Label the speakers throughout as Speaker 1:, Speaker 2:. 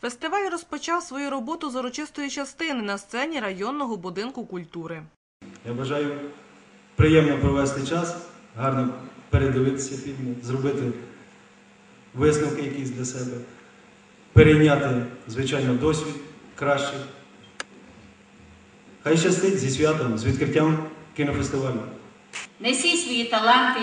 Speaker 1: Фестиваль розпочав свою роботу з урочистої частини на сцені районного будинку культури.
Speaker 2: Я бажаю приємно провести час, гарно передивитися фільми, зробити висновки якісь для себе, перейняти, звичайно, досвід кращий. Хай щастить зі святом, з відкриттям кінофестивалю.
Speaker 3: Несіть свої таланти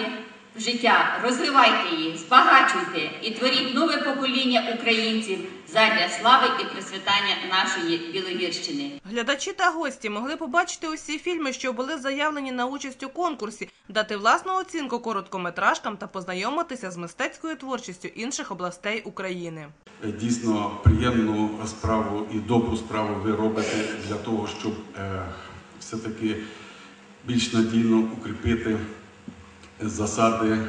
Speaker 3: життя, розвивайте їх, збагачуйте і творіть нове покоління українців задля слави і присвятання нашої Білогірщини.
Speaker 1: Глядачі та гості могли побачити усі фільми, що були заявлені на участь у конкурсі, дати власну оцінку короткометражкам та познайомитися з мистецькою творчістю інших областей України.
Speaker 4: Дійсно приємну справу і добру справу ви робите для того, щоб е, все-таки більш надійно укріпити засади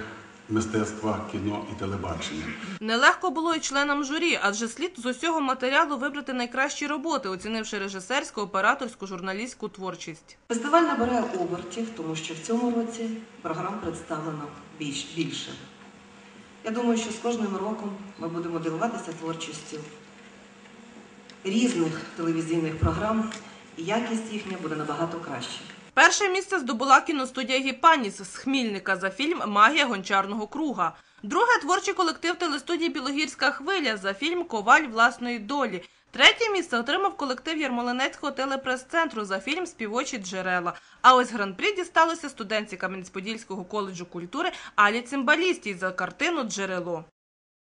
Speaker 4: мистецтва кіно і телебачення.
Speaker 1: Нелегко було й членам журі, адже слід з усього матеріалу вибрати найкращі роботи, оцінивши режисерську, операторську, журналістську творчість.
Speaker 5: Фестиваль набирає обертів, тому що в цьому році програм представлено більш, більше. Я думаю, що з кожним роком ми будемо дивуватися творчістю різних телевізійних програм, і якість їхня буде набагато краще.
Speaker 1: Перше місце здобула кіностудія Гіпаніс з Хмільника за фільм Магія гончарного круга. Друге творчий колектив телестудії Білогірська хвиля за фільм Коваль власної долі. Третє місце отримав колектив Ярмолинецького телепрес-центру за фільм Співочі джерела. А ось гран-прі дісталося студентці Кам'янець-Подільського коледжу культури Алі Цимбалістій за картину Джерело.